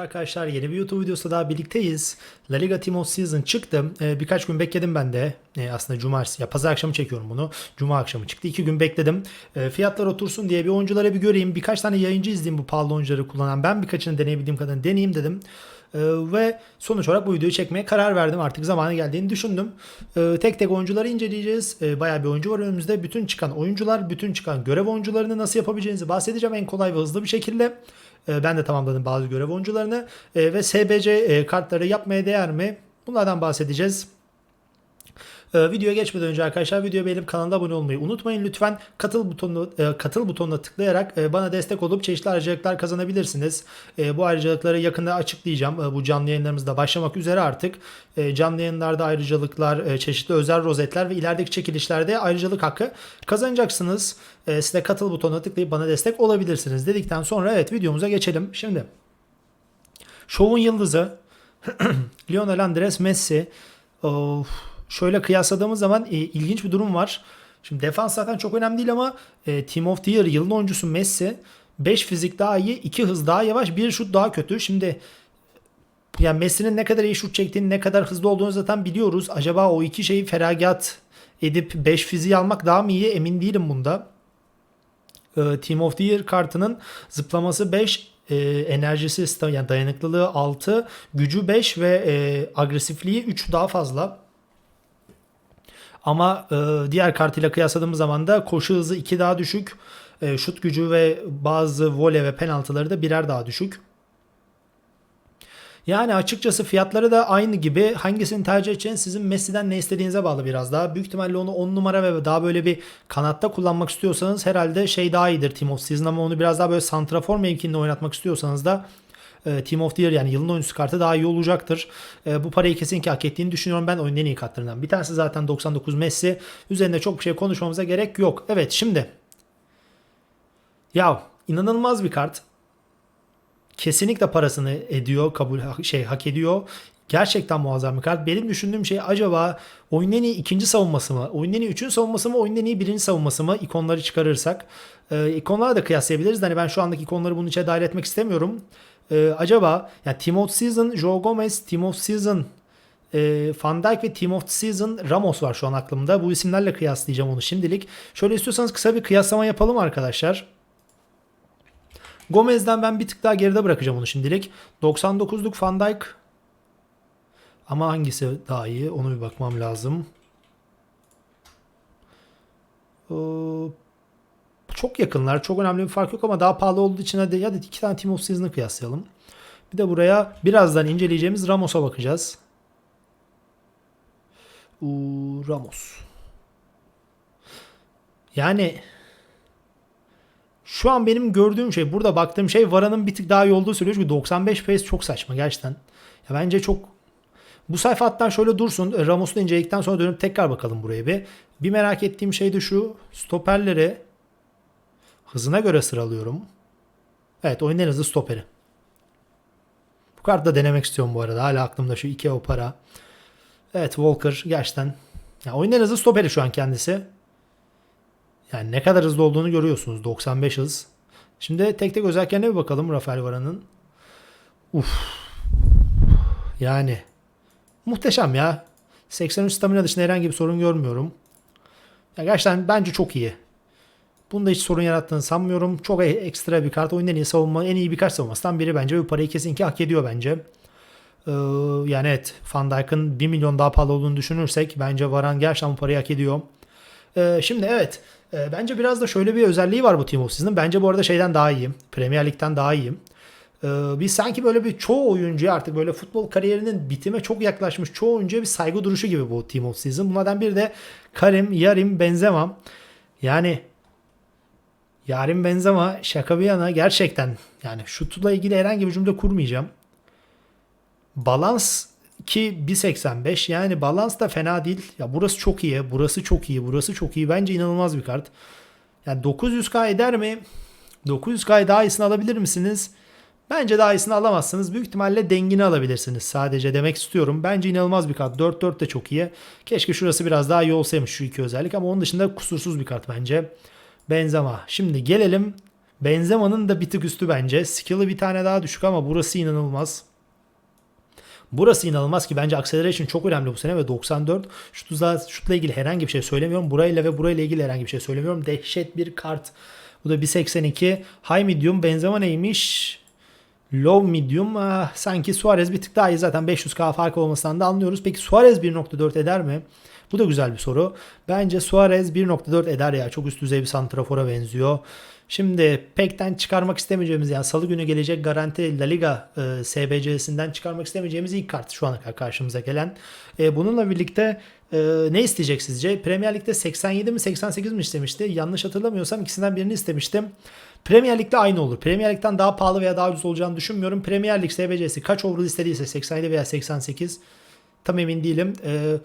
arkadaşlar yeni bir YouTube videosu daha birlikteyiz. La Liga Team of Season çıktı. Ee, birkaç gün bekledim ben de. Ee, aslında cumartesi ya pazar akşamı çekiyorum bunu. Cuma akşamı çıktı. İki gün bekledim. Ee, fiyatlar otursun diye bir oyunculara bir göreyim. Birkaç tane yayıncı izleyeyim bu pahalı oyuncuları kullanan. Ben birkaçını deneyebildiğim kadarını deneyeyim dedim. Ee, ve sonuç olarak bu videoyu çekmeye karar verdim. Artık zamanı geldiğini düşündüm. Ee, tek tek oyuncuları inceleyeceğiz. Ee, bayağı bir oyuncu var önümüzde. Bütün çıkan oyuncular, bütün çıkan görev oyuncularını nasıl yapabileceğinizi bahsedeceğim en kolay ve hızlı bir şekilde. Ben de tamamladım bazı görev oyuncularını. Ve SBC e, kartları yapmaya değer mi? Bunlardan bahsedeceğiz. Ee, videoya geçmeden önce arkadaşlar videoyu beğenip kanala abone olmayı unutmayın lütfen. Katıl butonuna e, katıl butonuna tıklayarak e, bana destek olup çeşitli ayrıcalıklar kazanabilirsiniz. E, bu ayrıcalıkları yakında açıklayacağım. E, bu canlı yayınlarımız da başlamak üzere artık. E, canlı yayınlarda ayrıcalıklar, e, çeşitli özel rozetler ve ilerideki çekilişlerde ayrıcalık hakkı kazanacaksınız. E, size katıl butonuna tıklayıp bana destek olabilirsiniz dedikten sonra evet videomuza geçelim. Şimdi Şovun yıldızı Lionel Andres Messi. Of, şöyle kıyasladığımız zaman e, ilginç bir durum var. Şimdi defans zaten çok önemli değil ama e, Team of the Year yılın oyuncusu Messi 5 fizik daha iyi, 2 hız daha yavaş, 1 şut daha kötü. Şimdi yani Messi'nin ne kadar iyi şut çektiğini, ne kadar hızlı olduğunu zaten biliyoruz. Acaba o iki şeyi feragat edip 5 fiziği almak daha mı iyi emin değilim bunda. E, Team of the Year kartının zıplaması 5, e, enerjisi yani dayanıklılığı 6, gücü 5 ve e, agresifliği 3 daha fazla. Ama e, diğer kartıyla kıyasladığımız zaman da koşu hızı 2 daha düşük. E, şut gücü ve bazı voley ve penaltıları da birer daha düşük. Yani açıkçası fiyatları da aynı gibi. Hangisini tercih edeceğiniz sizin Messi'den ne istediğinize bağlı biraz daha. Büyük ihtimalle onu 10 numara ve daha böyle bir kanatta kullanmak istiyorsanız herhalde şey daha iyidir Team of Season ama onu biraz daha böyle santrafor mevkiinde oynatmak istiyorsanız da e, Team of the Year yani yılın oyuncusu kartı daha iyi olacaktır. E, bu parayı kesinlikle hak ettiğini düşünüyorum ben oyunun en iyi kartlarından. Bir tanesi zaten 99 Messi. Üzerinde çok bir şey konuşmamıza gerek yok. Evet şimdi. Ya inanılmaz bir kart kesinlikle parasını ediyor, kabul şey hak ediyor. Gerçekten muazzam bir kart. Benim düşündüğüm şey acaba oyunun en iyi ikinci savunması mı? Oyunun en iyi üçüncü savunması mı? Oyunun en iyi birinci savunması mı? İkonları çıkarırsak. Ee, ikonlara da kıyaslayabiliriz. Hani ben şu andaki ikonları bunun içine dahil etmek istemiyorum. Ee, acaba yani Team of Season, Joe Gomez, Team of Season, e, Van Dijk ve Team of Season Ramos var şu an aklımda. Bu isimlerle kıyaslayacağım onu şimdilik. Şöyle istiyorsanız kısa bir kıyaslama yapalım arkadaşlar. Gomez'den ben bir tık daha geride bırakacağım onu şimdilik. 99'luk Van Dijk. Ama hangisi daha iyi? Onu bir bakmam lazım. Ee, çok yakınlar. Çok önemli bir fark yok ama daha pahalı olduğu için hadi, hadi iki tane Team of Season'ı kıyaslayalım. Bir de buraya birazdan inceleyeceğimiz Ramos'a bakacağız. Uuu, Ramos. Yani şu an benim gördüğüm şey burada baktığım şey Vara'nın bir tık daha iyi olduğu söylüyor. Çünkü 95 pace çok saçma gerçekten. Ya bence çok bu sayfa hatta şöyle dursun. E, Ramos'u da inceledikten sonra dönüp tekrar bakalım buraya bir. Bir merak ettiğim şey de şu. Stoperleri hızına göre sıralıyorum. Evet oyunun en hızlı stoperi. Bu kartı da denemek istiyorum bu arada. Hala aklımda şu iki o para. Evet Walker gerçekten. Ya oyunun en hızlı stoperi şu an kendisi. Yani ne kadar hızlı olduğunu görüyorsunuz. 95 hız. Şimdi tek tek özelliklerine bir bakalım Rafael Vara'nın. Uf. Yani muhteşem ya. 83 stamina dışında herhangi bir sorun görmüyorum. Ya gerçekten bence çok iyi. Bunda hiç sorun yarattığını sanmıyorum. Çok e- ekstra bir kart. Oyunun en iyi savunma, en iyi birkaç savunmasından biri bence. Bu parayı kesinlikle hak ediyor bence. Ee, yani evet Van Dijk'ın 1 milyon daha pahalı olduğunu düşünürsek bence Varan gerçekten bu parayı hak ediyor. Ee, şimdi evet e, bence biraz da şöyle bir özelliği var bu Team of Season'ın. Bence bu arada şeyden daha iyiyim. Premier Lig'den daha iyiyim. Ee, biz sanki böyle bir çoğu oyuncuya artık böyle futbol kariyerinin bitime çok yaklaşmış çoğu oyuncuya bir saygı duruşu gibi bu Team of Season. Bunlardan biri de Karim, Yarim, Benzema. Yani Yarim Benzema şaka bir yana gerçekten yani şutla ilgili herhangi bir cümle kurmayacağım. Balans ki 1.85 yani balans da fena değil. Ya burası çok iyi, burası çok iyi, burası çok iyi. Bence inanılmaz bir kart. Yani 900k eder mi? 900k daha iyisini alabilir misiniz? Bence daha iyisini alamazsınız. Büyük ihtimalle dengini alabilirsiniz sadece demek istiyorum. Bence inanılmaz bir kart. 4-4 de çok iyi. Keşke şurası biraz daha iyi olsaymış şu iki özellik ama onun dışında kusursuz bir kart bence. Benzema. Şimdi gelelim Benzema'nın da bir tık üstü bence. Skill'ı bir tane daha düşük ama burası inanılmaz. Burası inanılmaz ki bence acceleration çok önemli bu sene ve 94 şutla, şutla ilgili herhangi bir şey söylemiyorum. Burayla ve burayla ilgili herhangi bir şey söylemiyorum. Dehşet bir kart. Bu da 1.82. High medium Benzema neymiş? Low medium ah, sanki Suarez bir tık daha iyi zaten 500k fark olmasından da anlıyoruz. Peki Suarez 1.4 eder mi? Bu da güzel bir soru. Bence Suarez 1.4 eder ya. Çok üst düzey bir santrafora benziyor. Şimdi pekten çıkarmak istemeyeceğimiz yani salı günü gelecek garanti La Liga e, SBC'sinden çıkarmak istemeyeceğimiz ilk kart şu ana kadar karşımıza gelen. E, bununla birlikte e, ne isteyecek sizce? Premier Lig'de 87 mi 88 mi istemişti? Yanlış hatırlamıyorsam ikisinden birini istemiştim. Premier Lig'de aynı olur. Premier Lig'den daha pahalı veya daha ucuz olacağını düşünmüyorum. Premier Lig SBC'si kaç overall istediyse 87 veya 88 tam emin değilim. Eee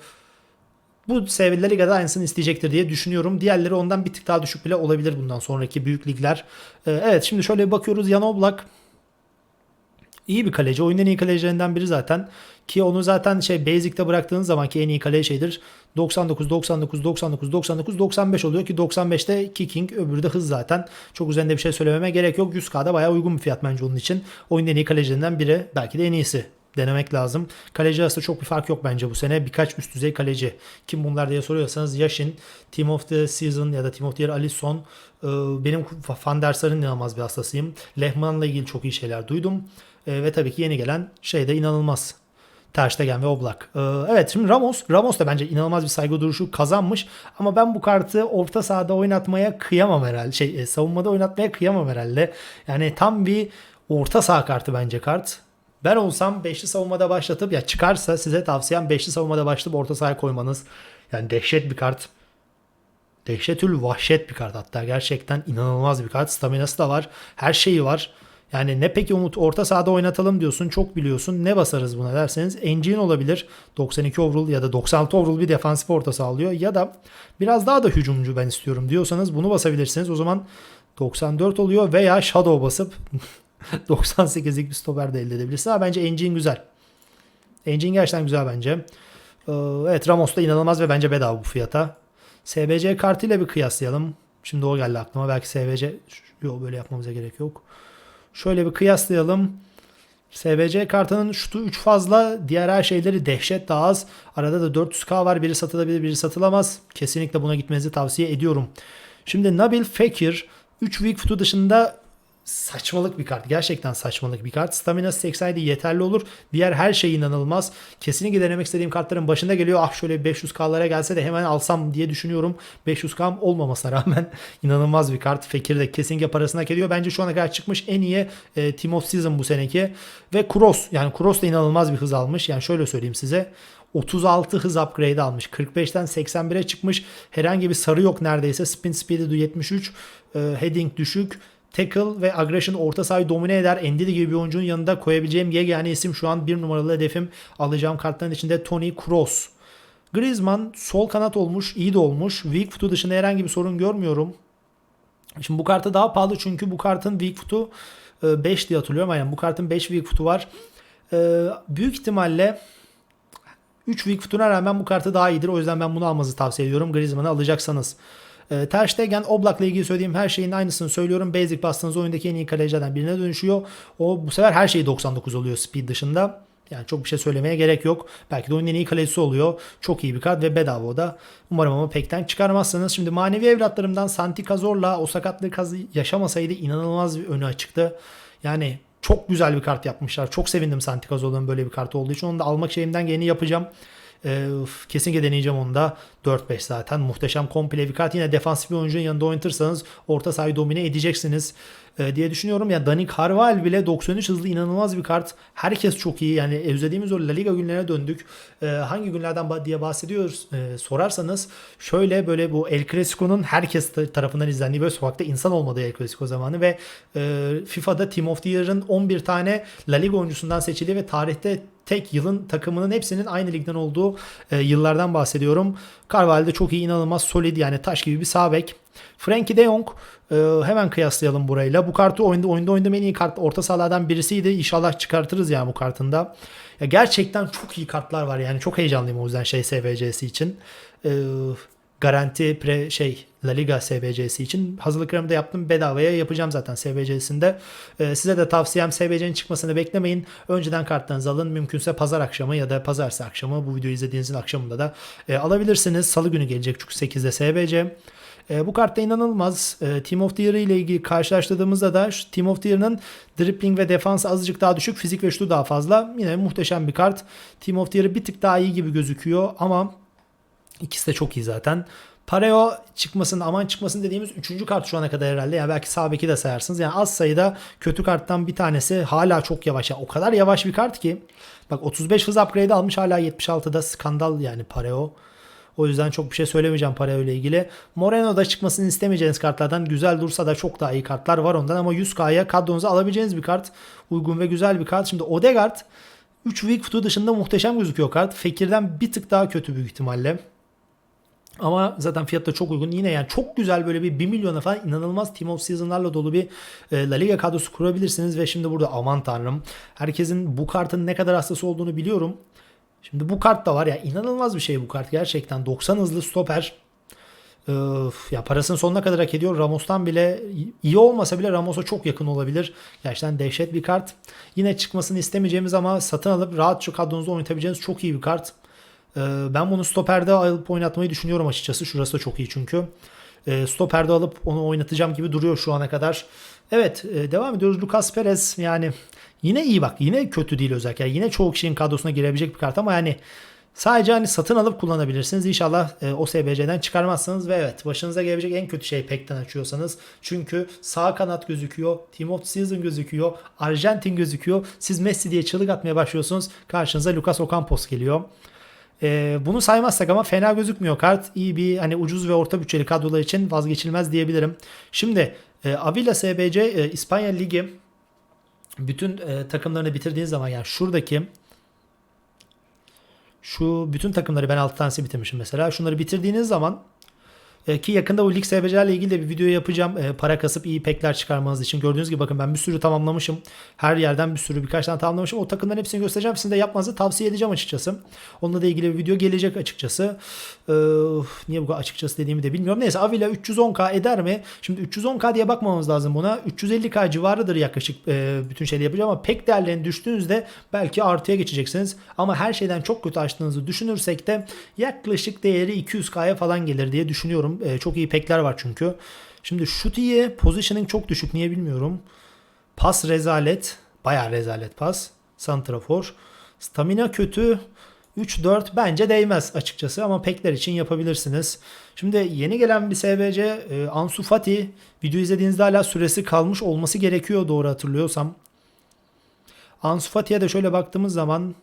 bu seviyede Liga'da aynısını isteyecektir diye düşünüyorum. Diğerleri ondan bir tık daha düşük bile olabilir bundan sonraki büyük ligler. Ee, evet şimdi şöyle bir bakıyoruz. Jan Oblak iyi bir kaleci. Oyunun en iyi kalecilerinden biri zaten. Ki onu zaten şey Basic'te bıraktığınız zaman ki en iyi kaleci şeydir. 99, 99, 99, 99, 95 oluyor ki 95'te kicking öbürü de hız zaten. Çok üzerinde bir şey söylememe gerek yok. 100K'da bayağı uygun bir fiyat bence onun için. Oyunun en iyi kalecilerinden biri. Belki de en iyisi denemek lazım. Kaleci arasında çok bir fark yok bence bu sene. Birkaç üst düzey kaleci. Kim bunlar diye soruyorsanız Yashin, Team of the Season ya da Team of the Year Alisson. Ee, Benim Van der Sar'ın inanılmaz bir hastasıyım. Lehman'la ilgili çok iyi şeyler duydum. Ee, Ve tabii ki yeni gelen şey de inanılmaz. Ter Stegen ve Oblak. Ee, evet şimdi Ramos. Ramos da bence inanılmaz bir saygı duruşu kazanmış. Ama ben bu kartı orta sahada oynatmaya kıyamam herhalde. Şey e, savunmada oynatmaya kıyamam herhalde. Yani tam bir orta saha kartı bence kart. Ben olsam 5'li savunmada başlatıp ya çıkarsa size tavsiyem 5'li savunmada başlatıp orta sahaya koymanız. Yani dehşet bir kart. Dehşetül vahşet bir kart hatta gerçekten inanılmaz bir kart. Staminası da var. Her şeyi var. Yani ne peki Umut orta sahada oynatalım diyorsun çok biliyorsun. Ne basarız buna derseniz Engin olabilir. 92 overall ya da 96 overall bir defansif orta sağlıyor. Ya da biraz daha da hücumcu ben istiyorum diyorsanız bunu basabilirsiniz. O zaman 94 oluyor veya Shadow basıp 98'lik bir stoper de elde edebilirsin. Ama bence Engin güzel. Engin gerçekten güzel bence. Ee, Evet Ramos da inanılmaz ve bence bedava bu fiyata. SBC kartıyla bir kıyaslayalım. Şimdi o geldi aklıma. Belki SBC... Yok böyle yapmamıza gerek yok. Şöyle bir kıyaslayalım. SBC kartının şutu 3 fazla. Diğer her şeyleri dehşet daha az. Arada da 400k var. Biri satılabilir biri satılamaz. Kesinlikle buna gitmenizi tavsiye ediyorum. Şimdi Nabil Fekir 3 weak foot'u dışında saçmalık bir kart. Gerçekten saçmalık bir kart. Stamina 87 yeterli olur. Diğer her şey inanılmaz. Kesinlikle denemek istediğim kartların başında geliyor. Ah şöyle 500k'lara gelse de hemen alsam diye düşünüyorum. 500k'm olmamasına rağmen inanılmaz bir kart. Fekir de kesinlikle parasını hak ediyor. Bence şu ana kadar çıkmış en iyi e, Team of Season bu seneki. Ve Cross. Yani Cross da inanılmaz bir hız almış. Yani şöyle söyleyeyim size. 36 hız upgrade almış. 45'ten 81'e çıkmış. Herhangi bir sarı yok neredeyse. Spin speed'i 73. E, heading düşük. Tackle ve aggression orta sahayı domine eder. Endidi gibi bir oyuncunun yanında koyabileceğim yegane isim şu an bir numaralı hedefim. Alacağım kartların içinde Tony Kroos. Griezmann sol kanat olmuş, iyi de olmuş. Weak foot'u dışında herhangi bir sorun görmüyorum. Şimdi bu kartı daha pahalı çünkü bu kartın weak foot'u 5 diye hatırlıyorum. Yani bu kartın 5 weak foot'u var. E, Büyük ihtimalle 3 weak foot'una rağmen bu kartı daha iyidir. O yüzden ben bunu almanızı tavsiye ediyorum. Griezmann'ı alacaksanız. E, Ter Stegen, Oblak'la ilgili söylediğim her şeyin aynısını söylüyorum. Basic bastığınız oyundaki en iyi kalecilerden birine dönüşüyor. O bu sefer her şeyi 99 oluyor speed dışında. Yani çok bir şey söylemeye gerek yok. Belki de oyunun en iyi kalecisi oluyor. Çok iyi bir kart ve bedava o da. Umarım ama pekten çıkarmazsınız. Şimdi manevi evlatlarımdan Santi Cazorla o sakatlığı yaşamasaydı inanılmaz bir önü açıktı. Yani çok güzel bir kart yapmışlar. Çok sevindim Santi Cazorla'nın böyle bir kart olduğu için. Onu da almak şeyimden geleni yapacağım. Ee, kesinlikle deneyeceğim onu da. 4-5 zaten muhteşem komple bir kart. Yine defansif bir oyuncunun yanında oynatırsanız orta sahayı domine edeceksiniz e, diye düşünüyorum. Ya Dani Carval bile 93 hızlı inanılmaz bir kart. Herkes çok iyi. Yani özlediğimiz o La Liga günlerine döndük. E, hangi günlerden diye bahsediyoruz e, sorarsanız şöyle böyle bu El Clasico'nun herkes ta- tarafından izlendiği böyle sokakta insan olmadığı El Clasico zamanı ve e, FIFA'da Team of the Year'ın 11 tane La Liga oyuncusundan seçildiği ve tarihte tek yılın takımının hepsinin aynı ligden olduğu e, yıllardan bahsediyorum. Carvalho çok iyi, inanılmaz solid yani taş gibi bir sağ bek. Frankie de Jong e, hemen kıyaslayalım burayla. Bu kartı oyunda oyunda oynadığım en iyi kart orta sahalardan birisiydi. İnşallah çıkartırız yani bu kartında. Ya gerçekten çok iyi kartlar var yani çok heyecanlıyım o yüzden şey SVC'si için. E, garanti pre şey La Liga SBC'si için hazırlıklarımı da yaptım. Bedavaya yapacağım zaten SBC'sinde. Ee, size de tavsiyem SBC'nin çıkmasını beklemeyin. Önceden kartlarınızı alın. Mümkünse pazar akşamı ya da pazartesi akşamı bu videoyu izlediğinizin akşamında da e, alabilirsiniz. Salı günü gelecek çünkü 8'de SBC. E, bu kartta inanılmaz. E, Team of the Year ile ilgili karşılaştırdığımızda da şu Team of the Year'ın dribbling ve defans azıcık daha düşük. Fizik ve şutu daha fazla. Yine muhteşem bir kart. Team of the Year'ı bir tık daha iyi gibi gözüküyor ama ikisi de çok iyi zaten. Pareo çıkmasın aman çıkmasın dediğimiz 3. kart şu ana kadar herhalde. Yani belki sağ de sayarsınız. Yani az sayıda kötü karttan bir tanesi hala çok yavaş. Yani o kadar yavaş bir kart ki. Bak 35 hız upgrade almış hala 76'da skandal yani Pareo. O yüzden çok bir şey söylemeyeceğim Pareo ile ilgili. Moreno da çıkmasını istemeyeceğiniz kartlardan. Güzel dursa da çok daha iyi kartlar var ondan ama 100k'ya kadronuza alabileceğiniz bir kart. Uygun ve güzel bir kart. Şimdi Odegaard 3 weak foot'u dışında muhteşem gözüküyor kart. Fekir'den bir tık daha kötü büyük ihtimalle. Ama zaten fiyat da çok uygun. Yine yani çok güzel böyle bir 1 milyona falan inanılmaz Team of Season'larla dolu bir e, La Liga kadrosu kurabilirsiniz. Ve şimdi burada aman tanrım. Herkesin bu kartın ne kadar hastası olduğunu biliyorum. Şimdi bu kart da var ya inanılmaz bir şey bu kart gerçekten. 90 hızlı stoper. Öf, ya parasının sonuna kadar hak ediyor. Ramos'tan bile iyi olmasa bile Ramos'a çok yakın olabilir. Gerçekten dehşet bir kart. Yine çıkmasını istemeyeceğimiz ama satın alıp rahatça kadronuzda oynatabileceğiniz çok iyi bir kart. Ee, ben bunu stoperde alıp oynatmayı düşünüyorum açıkçası. Şurası da çok iyi çünkü. Ee, stoperde alıp onu oynatacağım gibi duruyor şu ana kadar. Evet e, devam ediyoruz. Lucas Perez yani yine iyi bak. Yine kötü değil özellikle. Yine çoğu kişinin kadrosuna girebilecek bir kart ama yani sadece hani satın alıp kullanabilirsiniz. İnşallah e, o SBC'den çıkarmazsınız ve evet başınıza gelebilecek en kötü şey Pek'ten açıyorsanız. Çünkü sağ kanat gözüküyor. Team of Season gözüküyor. Arjantin gözüküyor. Siz Messi diye çığlık atmaya başlıyorsunuz. Karşınıza Lucas Ocampos geliyor. Ee, bunu saymazsak ama fena gözükmüyor kart. İyi bir hani ucuz ve orta bütçeli kadrolar için vazgeçilmez diyebilirim. Şimdi e, Avila SBC e, İspanya Ligi bütün e, takımlarını bitirdiğiniz zaman yani şuradaki şu bütün takımları ben 6 tanesi bitirmişim mesela. Şunları bitirdiğiniz zaman ki yakında bu lig SBC'lerle ilgili de bir video yapacağım. E, para kasıp iyi pekler çıkarmanız için. Gördüğünüz gibi bakın ben bir sürü tamamlamışım. Her yerden bir sürü birkaç tane tamamlamışım. O takımların hepsini göstereceğim. Sizin de yapmanızı tavsiye edeceğim açıkçası. Onunla da ilgili bir video gelecek açıkçası. E, niye bu kadar açıkçası dediğimi de bilmiyorum. Neyse Avila 310k eder mi? Şimdi 310k diye bakmamamız lazım buna. 350k civarıdır yaklaşık e, bütün şeyleri yapacağım ama pek değerlerini düştüğünüzde belki artıya geçeceksiniz. Ama her şeyden çok kötü açtığınızı düşünürsek de yaklaşık değeri 200k'ya falan gelir diye düşünüyorum. E, çok iyi pekler var çünkü. Şimdi şut iyi. Positioning çok düşük. Niye bilmiyorum. Pas rezalet. Bayağı rezalet pas. Santrafor. Stamina kötü. 3-4 bence değmez açıkçası ama pekler için yapabilirsiniz. Şimdi yeni gelen bir SBC e, Ansu Fati video izlediğinizde hala süresi kalmış olması gerekiyor doğru hatırlıyorsam. Ansu Fati'ye de şöyle baktığımız zaman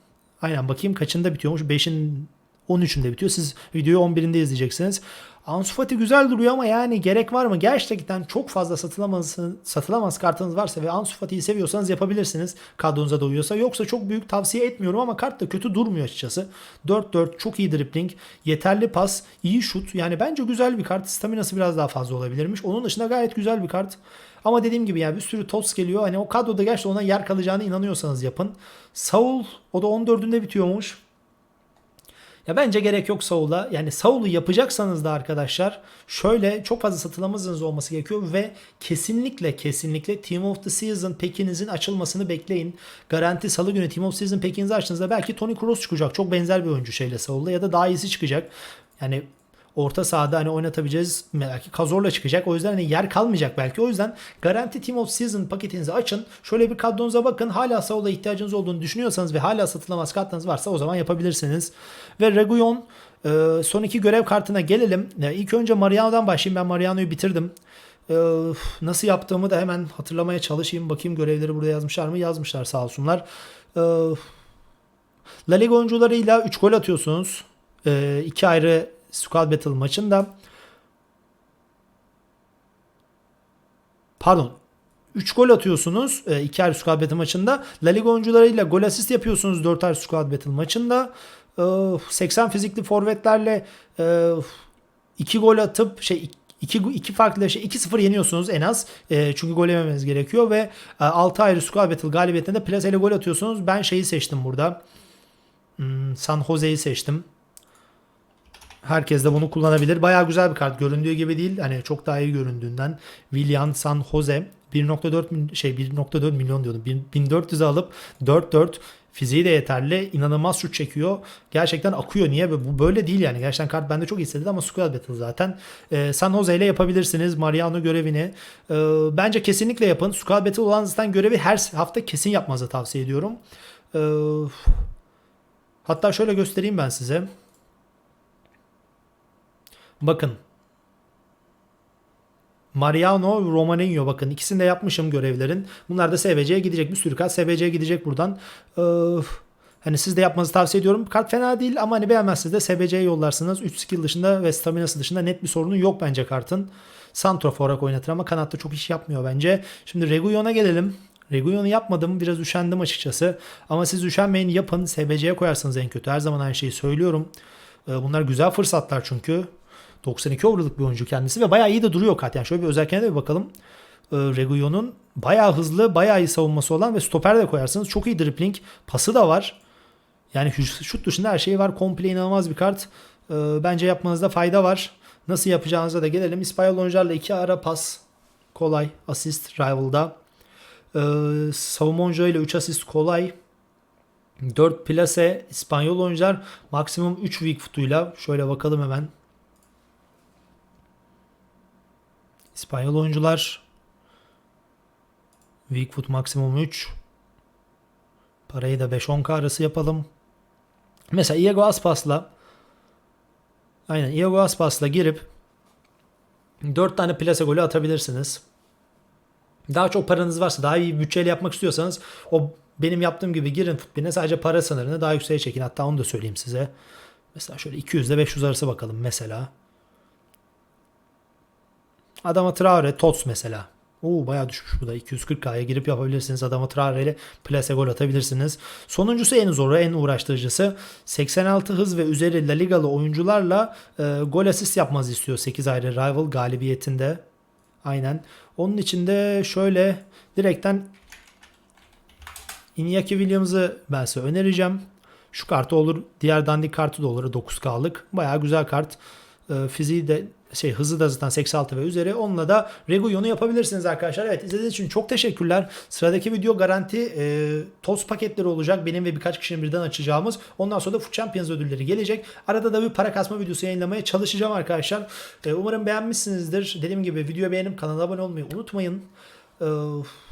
aynen bakayım kaçında bitiyormuş 5'in 13'ünde bitiyor. Siz videoyu 11'inde izleyeceksiniz. Ansu Fati güzel duruyor ama yani gerek var mı? Gerçekten çok fazla satılamaz, satılamaz kartınız varsa ve Ansu Fati'yi seviyorsanız yapabilirsiniz. Kadronuza da uyuyorsa. Yoksa çok büyük tavsiye etmiyorum ama kart da kötü durmuyor açıkçası. 4-4 çok iyi dribbling, yeterli pas, iyi şut. Yani bence güzel bir kart. Staminası biraz daha fazla olabilirmiş. Onun dışında gayet güzel bir kart. Ama dediğim gibi yani bir sürü tops geliyor. Hani o kadroda gerçekten ona yer kalacağını inanıyorsanız yapın. Saul o da 14'ünde bitiyormuş. Ya bence gerek yok Saul'a. Yani Saul'u yapacaksanız da arkadaşlar şöyle çok fazla satılamazınız olması gerekiyor ve kesinlikle kesinlikle Team of the Season pekinizin açılmasını bekleyin. Garanti salı günü Team of the Season pekinizi açtığınızda belki Tony Kroos çıkacak. Çok benzer bir oyuncu şeyle Saul'la ya da daha iyisi çıkacak. Yani orta sahada hani oynatabileceğiz belki Kazor'la çıkacak. O yüzden hani yer kalmayacak belki. O yüzden garanti Team of Season paketinizi açın. Şöyle bir kadronuza bakın. Hala Saul'a ihtiyacınız olduğunu düşünüyorsanız ve hala satılamaz kartınız varsa o zaman yapabilirsiniz. Ve Reguilon e, son iki görev kartına gelelim. E, ilk önce Mariano'dan başlayayım. Ben Mariano'yu bitirdim. E, nasıl yaptığımı da hemen hatırlamaya çalışayım. Bakayım görevleri burada yazmışlar mı? Yazmışlar sağ olsunlar. La Liga oyuncularıyla 3 gol atıyorsunuz. iki ayrı Squad Battle maçında pardon 3 gol atıyorsunuz 2 ayrı Squad Battle maçında. La Liga oyuncularıyla gol asist yapıyorsunuz 4 ayrı Squad Battle maçında. 80 fizikli forvetlerle 2 gol atıp şey iki, iki farklı şey 2-0 yeniyorsunuz en az. E, çünkü gol yememeniz gerekiyor ve e, 6 ayrı Squad Battle galibiyetinde plaseyle gol atıyorsunuz. Ben şeyi seçtim burada. Hmm, San Jose'yi seçtim. Herkes de bunu kullanabilir. Bayağı güzel bir kart. Göründüğü gibi değil. Hani çok daha iyi göründüğünden. Willian San Jose 1.4 min- şey 1.4 milyon diyordum. 1400'e alıp 4-4 fiziği de yeterli. İnanılmaz şut çekiyor. Gerçekten akıyor. Niye? Bu böyle değil yani. Gerçekten kart bende çok istedi ama Squad Battle zaten. Ee, San Jose ile yapabilirsiniz Mariano görevini. Ee, bence kesinlikle yapın. Squad Battle olan zaten görevi her hafta kesin yapmanızı tavsiye ediyorum. Ee, hatta şöyle göstereyim ben size. Bakın. Mariano, Romarinho bakın ikisini de yapmışım görevlerin. Bunlar da SVC'ye gidecek. Bir sürü kart SVC'ye gidecek buradan. Ee, hani siz de yapmanızı tavsiye ediyorum. Kart fena değil ama hani beğenmezseniz de SVC'ye yollarsınız. 3 skill dışında ve staminası dışında net bir sorunu yok bence kartın. Santrofor olarak oynatır ama kanatta çok iş yapmıyor bence. Şimdi Reguilon'a gelelim. Reguilon'u yapmadım. Biraz üşendim açıkçası. Ama siz üşenmeyin yapın. SBC'ye koyarsınız en kötü. Her zaman aynı şeyi söylüyorum. Ee, Bunlar güzel fırsatlar çünkü. 92 overall'lık bir oyuncu kendisi ve bayağı iyi de duruyor kart. Yani şöyle bir özelliklerine de bir bakalım. Ee, Reguilon'un bayağı hızlı, bayağı iyi savunması olan ve stoper de koyarsınız. Çok iyi dribbling. Pası da var. Yani şut dışında her şeyi var. Komple inanılmaz bir kart. Ee, bence yapmanızda fayda var. Nasıl yapacağınıza da gelelim. İspanyol oyuncularla iki ara pas. Kolay. Asist Rival'da. Ee, savunma oyuncularıyla 3 asist kolay. 4 plase İspanyol oyuncular maksimum 3 weak foot'uyla şöyle bakalım hemen. İspanyol oyuncular weak foot maksimum 3. Parayı da 5-10k arası yapalım. Mesela Iago Aspas'la aynen Iago Aspas'la girip 4 tane plase golü atabilirsiniz. Daha çok paranız varsa, daha iyi bir bütçeyle yapmak istiyorsanız o benim yaptığım gibi girin futboline sadece para sınırını daha yükseğe çekin. Hatta onu da söyleyeyim size. Mesela şöyle 200 ile 500 arası bakalım mesela. Adama Traore, Tots mesela. Oo bayağı düşmüş bu da. 240K'ya girip yapabilirsiniz. Adama Traore ile plase gol atabilirsiniz. Sonuncusu en zoru, en uğraştırıcısı. 86 hız ve üzeri La Ligalı oyuncularla e, gol asist yapmanızı istiyor 8 ayrı rival galibiyetinde. Aynen. Onun için de şöyle direkten Iñaki Williams'ı ben size önereceğim. Şu kartı olur. Diğer dandik kartı da olur. 9K'lık. Bayağı güzel kart. E, fiziği de şey hızı da zaten 86 ve üzeri. Onunla da Reguilon'u yapabilirsiniz arkadaşlar. Evet izlediğiniz için çok teşekkürler. Sıradaki video garanti e, toz paketleri olacak. Benim ve birkaç kişinin birden açacağımız. Ondan sonra da Food Champions ödülleri gelecek. Arada da bir para kasma videosu yayınlamaya çalışacağım arkadaşlar. E, umarım beğenmişsinizdir. Dediğim gibi videoyu beğenip kanala abone olmayı unutmayın. Ee,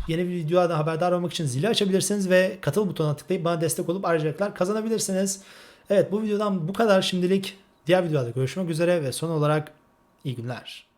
yeni bir videodan haberdar olmak için zili açabilirsiniz ve katıl butonuna tıklayıp bana destek olup ayrıcalıklar kazanabilirsiniz. Evet bu videodan bu kadar şimdilik. Diğer videoda görüşmek üzere ve son olarak iyi günler.